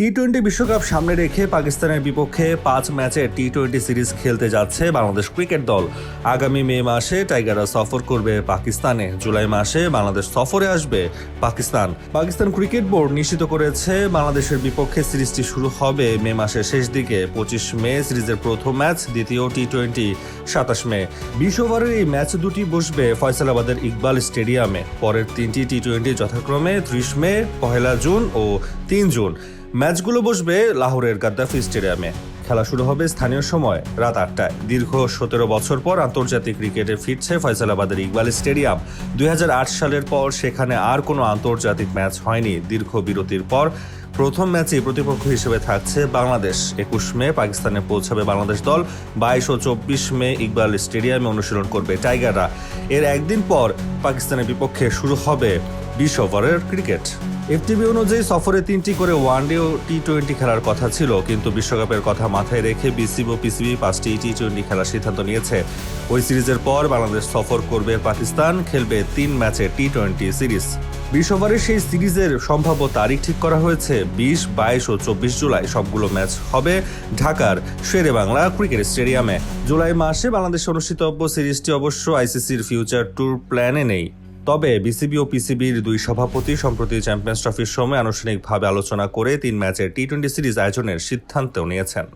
T twenty বিশ্বকাপ সামনে রেখে পাকিস্তানের বিপক্ষে পাঁচ ম্যাচে টি টোয়েন্টি সিরিজ খেলতে যাচ্ছে বাংলাদেশ ক্রিকেট দল। আগামী মে মাসে টাইগাররা সফর করবে পাকিস্তানে। জুলাই মাসে বাংলাদেশ সফরে আসবে পাকিস্তান। পাকিস্তান ক্রিকেট বোর্ড নিশ্চিত করেছে বাংলাদেশের বিপক্ষে সিরিজটি শুরু হবে মে মাসের শেষ দিকে, পঁচিশ মে সিরিজের প্রথম ম্যাচ, দ্বিতীয় টি টোয়েন্টি সাতাশ মে। বিশ ওভারের এই ম্যাচ দুটি বসবে ফয়সালাবাদের ইকবাল স্টেডিয়ামে। পরের তিনটি টি টোয়েন্টি যথাক্রমে ত্রিশ মে, পহেলা জুন ও তিন জুন। ম্যাচগুলো বসবে লাহোরের গাদ্দাফি স্টেডিয়ামে। খেলা শুরু হবে স্থানীয় সময় রাত আটটায়। দীর্ঘ সতেরো বছর পর আন্তর্জাতিক ক্রিকেটে ফিরছে ফয়সালাবাদের ইকবাল স্টেডিয়াম। দুই হাজার আট সালের পর সেখানে আর কোনো আন্তর্জাতিক ম্যাচ হয়নি। দীর্ঘ বিরতির পর প্রথম ম্যাচে প্রতিপক্ষ হিসেবে থাকছে বাংলাদেশ। একুশ মে পাকিস্তানে পৌঁছাবে বাংলাদেশ দল। বাইশ ও চব্বিশ মে ইকবাল স্টেডিয়ামে অনুশীলন করবে টাইগাররা। এর একদিন পর পাকিস্তানের বিপক্ষে শুরু হবে বিশ ওভারের ক্রিকেট। এফটিভি অনুযায়ী সফরে তিনটি করে ওয়ানডে ও টি টোয়েন্টি খেলার কথা ছিল, কিন্তু বিশ্বকাপের কথা মাথায় রেখে বিসিবি ও পিসিবি পাঁচটি টি টোয়েন্টি খেলার সিদ্ধান্ত নিয়েছে। ওই সিরিজের পর বাংলাদেশ সফর করবে পাকিস্তান, খেলবে তিন ম্যাচে টি টোয়েন্টি সিরিজ। বিশ ওভারের সেই সিরিজের সম্ভাব্য তারিখ ঠিক করা হয়েছে, বিশ, বাইশ ও চব্বিশ জুলাই। সবগুলো ম্যাচ হবে ঢাকার শেরে বাংলা ক্রিকেট স্টেডিয়ামে। জুলাই মাসে বাংলাদেশে অনুষ্ঠিতব্য সিরিজটি অবশ্য আইসিসির ফিউচার ট্যুর প্ল্যানে নেই। তবে বিসিবি ও পিসিবির দুই সভাপতি সম্প্রতি চ্যাম্পিয়ন্স ট্রফির সময় আনুষ্ঠানিকভাবে আলোচনা করে তিন ম্যাচের টি টোয়েন্টি সিরিজ আয়োজনের সিদ্ধান্তও নিয়েছেন।